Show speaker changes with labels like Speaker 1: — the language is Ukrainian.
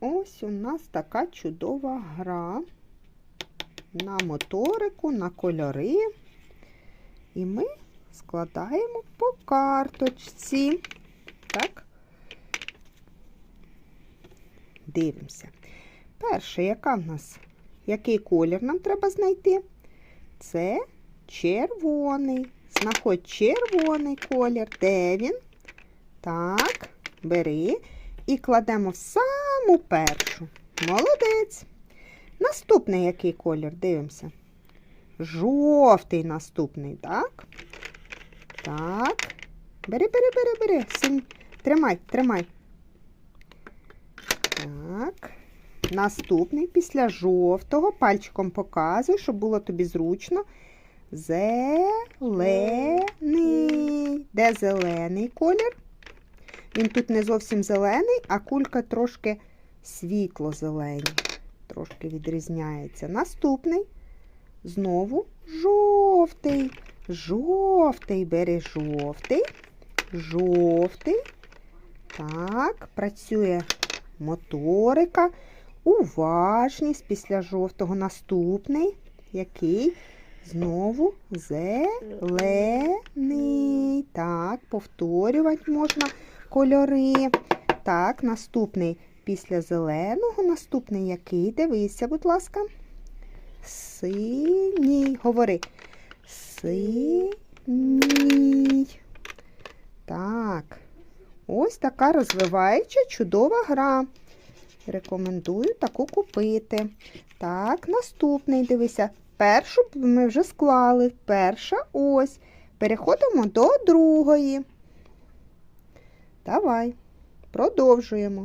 Speaker 1: ось у нас така чудова гра на моторику, на кольори. І ми складаємо по карточці. Так. Дивимося. Перше, яка в нас? Який колір нам треба знайти? Це червоний. Знаходь червоний колір. Де він? Так, бери і кладемо в саму першу. Молодець. Наступний який колір? Дивимося. Жовтий наступний, так? Так. Бери, бери, бери, бери. Синь. Тримай, тримай. Так. Наступний після жовтого. Пальчиком показуй, щоб було тобі зручно. Зелений. Де зелений колір? Він тут не зовсім зелений, а кулька трошки світло-зелені. Трошки відрізняється. Наступний. Знову жовтий. Жовтий. Бери жовтий. Жовтий. Так, працює моторика. Уважність після жовтого наступний. Який? Знову зелений. Так, повторювати можна кольори. Так, наступний після зеленого, наступний який? Дивися, будь ласка. Синій. Говори. Синій. Так. Ось така розвиваюча чудова гра. Рекомендую таку купити. Так, наступний, дивися. Першу ми вже склали. Перша ось. Переходимо до другої. Давай, продовжуємо.